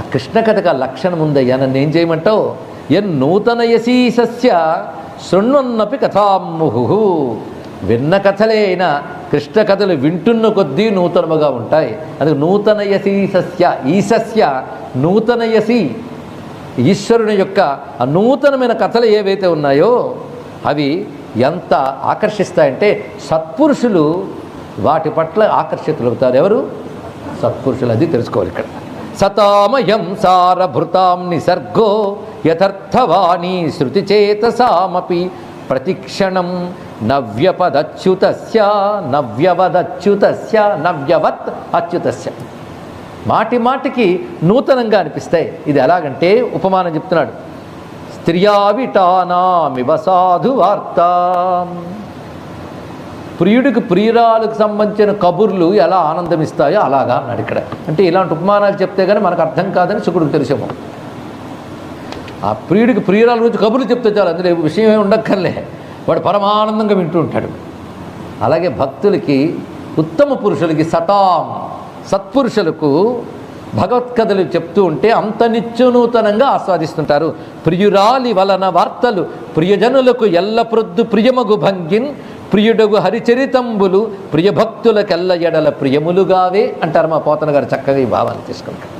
ఆ కృష్ణ కథకు ఆ లక్షణం ఉందయ్యా నన్ను ఏం చేయమంటావు? ఎన్ నూతన యశీసస్య శృణ్వన్నపి కథాముహు విన్న కథలే అయినా కృష్ణ కథలు వింటున్న కొద్దీ నూతనముగా ఉంటాయి. అది నూతన యశీసస్య ఈసస్య నూతన యసి ఈశ్వరుని యొక్క ఆ నూతనమైన కథలు ఏవైతే ఉన్నాయో అవి ఎంత ఆకర్షిస్తాయంటే సత్పురుషులు వాటి పట్ల ఆకర్షితులవుతారు. ఎవరు? సత్పురుషులు అది తెలుసుకోవాలి ఇక్కడ. సతామయం సారభృతాం నిసర్గో యథర్థవాణి శృతిచేతసామపి. ప్రతిక్షణం నవ్యపదచ్యుతస్య నవ్యవదచ్యుతస్య నవ్యవత్ అచ్యుతస్య. మాటి మాటికి నూతనంగా అనిపిస్తాయి. ఇది ఎలాగంటే ఉపమానం చెప్తున్నాడు. స్త్రియావిటానామివ సాధువార్త. ప్రియుడికి ప్రియురాలకు సంబంధించిన కబుర్లు ఎలా ఆనందమిస్తాయో అలాగా అన్నాడు ఇక్కడ. అంటే ఇలాంటి ఉపమానాలు చెప్తే కానీ మనకు అర్థం కాదని శుకుడికి తెలిసాము. ఆ ప్రియుడికి ప్రియురాల గురించి కబుర్లు చెప్తే చాలు అందులో విషయం ఏమి ఉండక్కర్లే. వాడు పరమానందంగా వింటూ ఉంటాడు. అలాగే భక్తులకి ఉత్తమ పురుషులకి సతాం సత్పురుషులకు భగవత్కథలు చెప్తూ ఉంటే అంత నిత్యనూతనంగా ఆస్వాదిస్తుంటారు. ప్రియురాలి వలన వార్తలు ప్రియజనులకు ఎల్లప్రొద్దు ప్రియమగు భంగిన్ ప్రియుడగు హరిచరితంబులు ప్రియభక్తులకెల్ల ఎడల ప్రియములుగావే అంటారు మా పోతన గారు చక్కగా ఈ భావాన్ని తీసుకుంటారు.